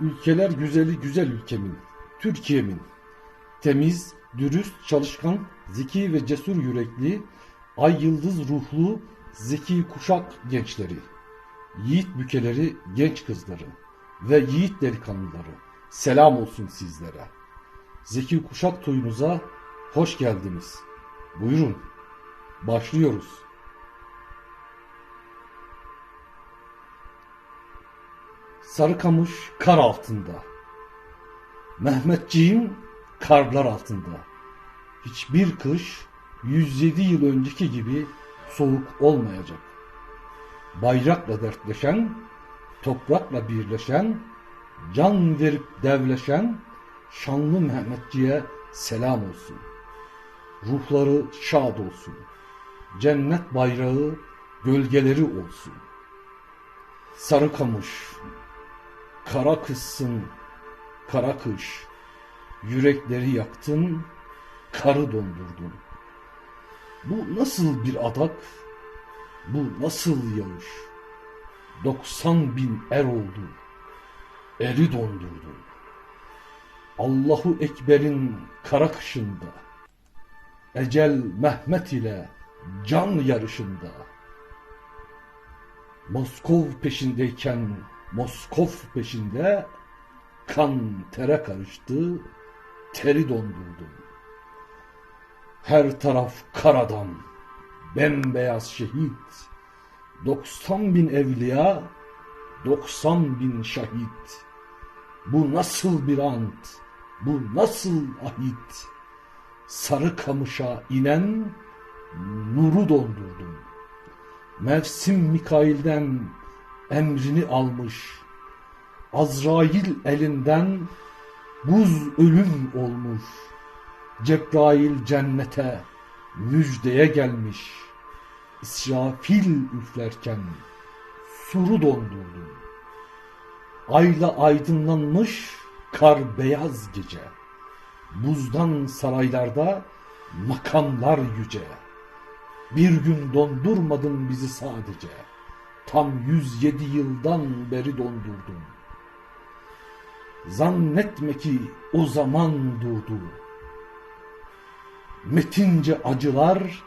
ülkeler güzeli güzel ülkemin, Türkiye'min, temiz, dürüst, çalışkan, zeki ve cesur yürekli, ay yıldız ruhlu, zeki kuşak gençleri, yiğit bükeleri, genç kızları ve yiğit delikanlıları, selam olsun sizlere. Zeki kuşak toyunuza hoş geldiniz. Buyurun, başlıyoruz. Sarıkamış kar altında. Mehmetciğim karlar altında. Hiçbir kış 107 yıl önceki gibi soğuk olmayacak. Bayrakla dertleşen, toprakla birleşen, can verip devleşen şanlı Mehmetçiğe selam olsun. Ruhları şad olsun. Cennet bayrağı gölgeleri olsun. Sarıkamış, kara kızsın, kara kış. Yürekleri yaktın, karı dondurdun. Bu nasıl bir adak, bu nasıl yağış? 90 bin er oldu, eri dondurdun. Allahu Ekber'in kara kışında, ecel Mehmet ile can yarışında, Moskov peşindeyken Moskov peşinde kan tere karıştı, teri dondurdum. Her taraf kar adam, bembeyaz şehit, 90 bin evliya, 90 bin şahit. Bu nasıl bir ant, bu nasıl ahit? Sarı kamışa inen nuru dondurdum. Mevsim Mikail'den emrini almış. Azrail elinden buz ölüm olmuş. Cebrail cennete müjdeye gelmiş. İsrafil üflerken suru dondurdum. Ayla aydınlanmış kar beyaz gece. Buzdan saraylarda makamlar yüce. Bir gün dondurmadın bizi sadece. Tam 107 yıldan beri dondurdun. Zannetme ki o zaman durdu. Metince acılar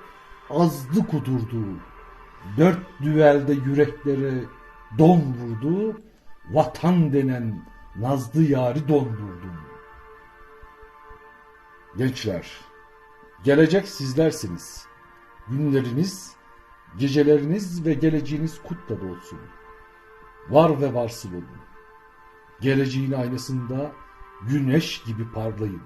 azdı kudurdu. Dört düvelde yürekleri don vurdu. Vatan denen nazlı yari dondurdun. Gençler, gelecek sizlersiniz. Günleriniz, geceleriniz ve geleceğiniz kutla dolsun. Var ve varsıl olun. Geleceğin aynasında güneş gibi parlayın.